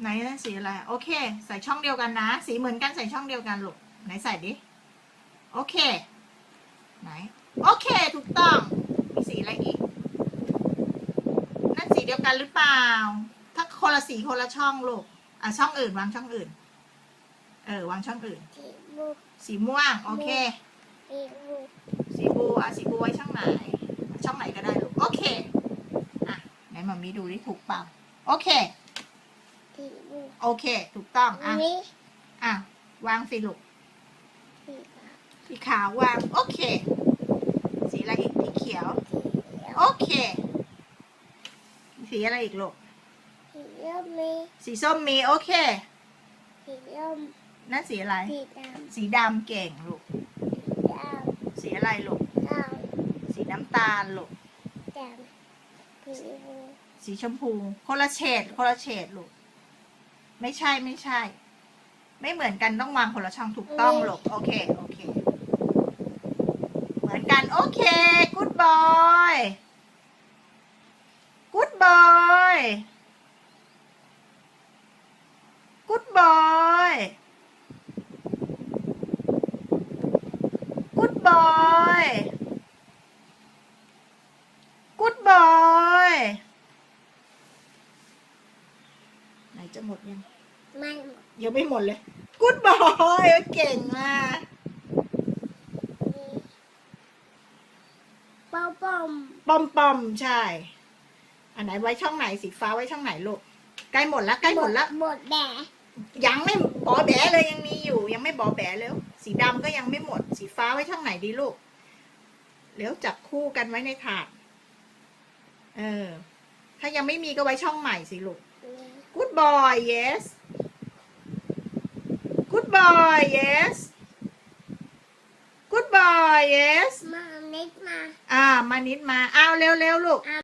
ไหนนะสีอะไร โอเค ใส่ช่องเดียวกันนะ สีเหมือนกันใส่ช่องเดียวกันลูกไหนใส่ดิ โอเค ไหน โอเค ถูกต้อง มีสีอะไรอีก นั่นสีเดียวกันหรือเปล่า ถ้าคนละสีคนละช่องลูก อะช่องอื่นวางช่องอื่น เออวางช่องอื่น สีม่วง โอเค สีบูสีบูอะสีบูไว้ช่องไหน ช่องไหนก็ได้ลูก โอเค อะไหนมามีดูดิถูกเปล่า โอเค สีบูโอเค ถูกต้องอัอะนนี้อะ วางสิลูก สีขาวสีขาววาง โอเค สีอะไรอีก สีเขียวสีเหลืองโอเค สีอะไรอีกลูก สีเหลืองมีสีส้มมี โอเค สีเหลืองนั่นสีอะไร สีดสีดำเก่งลูกำดสีอะไรลูกำขาวสีน้ำตาลลูกดำสีบูสีชมพูคนละเฉดคนละเฉดลูก ไม่ใช่ไม่ใช่ ไม่เหมือนกันต้องวางคนละช่องถูกต้องลูกโอเคโอเค เหมือนกันโอเค good boy good boy good boy good boy good boy ไหน จะหมดยังมันยังไม่หมดเลย good boy เก่งมากมีปอมปอมปอมปอมๆใช่ อันไหนไว้ช่องไหนสีฟ้าไว้ช่องไหนลูกใกล้หมดละใกล้หมดละหมดแดดยังไม่บอแบะเลยยังมีอยู่ ยังไม่บอแบะเลยสีดำก็ยังไม่หมด สีฟ้าไว้ช่องไหนดีลูกเดี๋ยวจับคู่กันไว้ในถาดเออ ถ้ายังไม่มีก็ไว้ช่องใหม่สิลูก good boy yes good boy yes good boy yes มาเน็ตมา อ่า มานิดมาอ้าวเร็วๆลูก